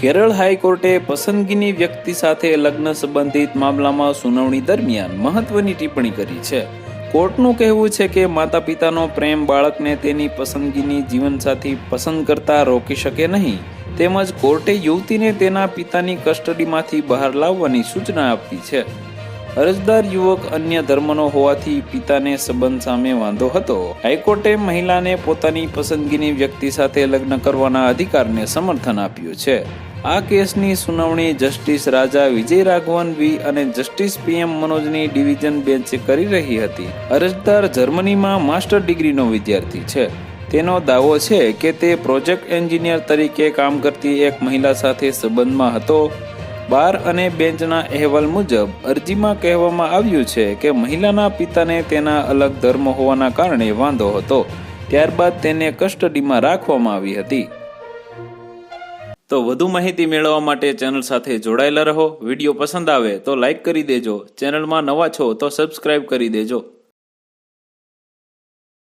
કેરળ હાઈકોર્ટે પસંદગીની વ્યક્તિ સાથે લગ્ન સંબંધિત મામલામાં સુનાવણી દરમિયાન મહત્વની ટિપ્પણી કરી છે. કોર્ટનું કહેવું છે કે માતા પિતાનો પ્રેમ બાળકને તેની પસંદગીની જીવનસાથી પસંદ કરતા રોકી શકે નહીં. તેમજ કોર્ટે યુવતીને તેના પિતાની કસ્ટડીમાંથી બહાર લાવવાની સૂચના આપી છે. અરજદાર યુવક અન્ય ધર્મનો હોવાથી પિતાને સંબંધ સામે વાંધો હતો. હાઈકોર્ટે મહિલાને પોતાની પસંદગીની વ્યક્તિ સાથે લગ્ન કરવાના અધિકારને સમર્થન આપ્યું છે. આ કેસની સુનાવણી જસ્ટિસ રાજા વિજય રાઘવન વી અને જસ્ટિસ પીએમ મનોજની ડિવિઝન બેન્ચે કરી રહી હતી. અરજદાર જર્મનીમાં માસ્ટર ડિગ્રીનો વિદ્યાર્થી છે. તેનો દાવો છે કે તે પ્રોજેક્ટ એન્જિનિયર તરીકે કામ કરતી એક મહિલા સાથે સંબંધમાં હતો. બાર અને બેન્ચના અહેવાલ મુજબ અરજીમાં કહેવામાં આવ્યું છે કે મહિલાના પિતાને તેના અલગ ધર્મ હોવાના કારણે વાંધો હતો. ત્યારબાદ તેને કસ્ટડીમાં રાખવામાં આવી હતી. તો વધુ માહિતી મેળવવા માટે ચેનલ સાથે જોડાયેલા રહો. વીડિયો પસંદ આવે તો લાઈક કરી દેજો. ચેનલમાં નવા છો તો સબસ્ક્રાઇબ કરી દેજો.